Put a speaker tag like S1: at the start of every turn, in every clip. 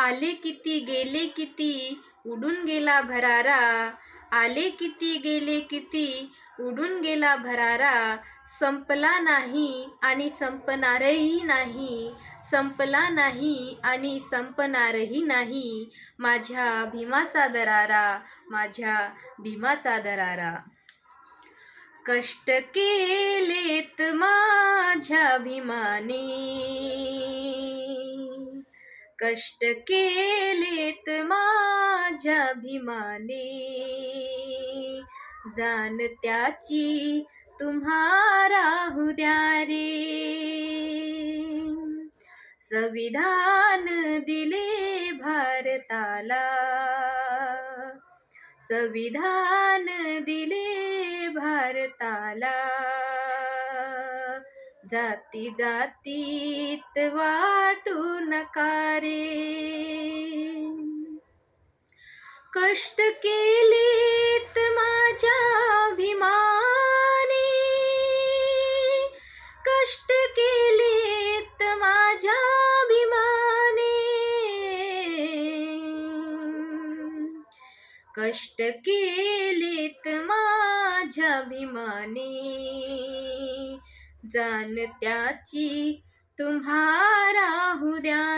S1: आले किती गेले किती उडून गेला भरारा. आले किती गेले किती उडून गेला भरारा. संपला नाही आणि संपणारही नाही संपला नाही आणि संपणारही नाही. माझ्या भीमाचा दरारा माझ्या भीमाचा दरारा. कष्ट केलेत माझ्या भीमाने. कष्ट केलेत माझ्या भीमाने जाण त्याची राहू द्या रे संविधान दिले भारताला. संविधान दिले भारताला. जाती जातीत वाटू कष्ट केलेत माझ्या अभिमाने. कष्ट केलेत माझ्या अभिमाने. कष्ट केलेत माझ्या अभिमाने. जाणत्याची तुम्हारा द्या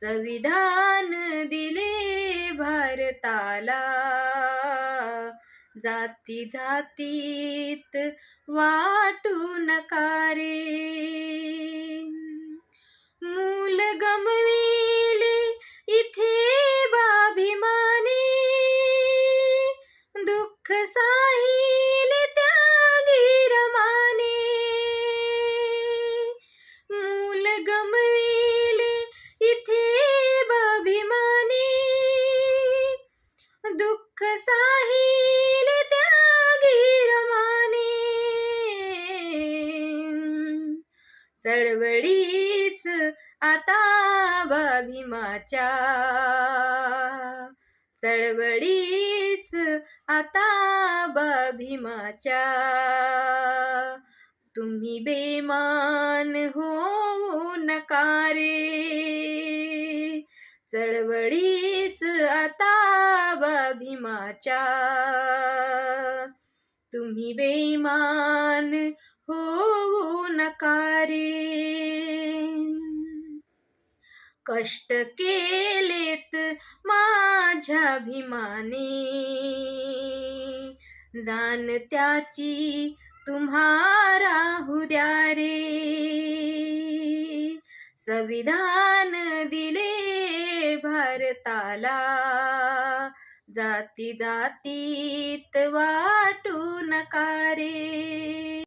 S1: संविधान दिले भारताला. जाती जातीत वाटू नकारे. मूल गमविले इथे बाभिमाने. दुःख साही दुःख साहिल त्यागी रमाने. चळवळीस आता बाभिमाच्या चळवळीस आता भीमाच्या तुम्ही बेमान होऊ नकारे चळवळी भीमाच्या तुम्ही बेमान होऊ नका रे कष्ट केलेत माझ्या भीमाने जाण त्याची तुम्हारा द्या रे संविधान दिले भारताला. जाती जातीत वाटू नका रे.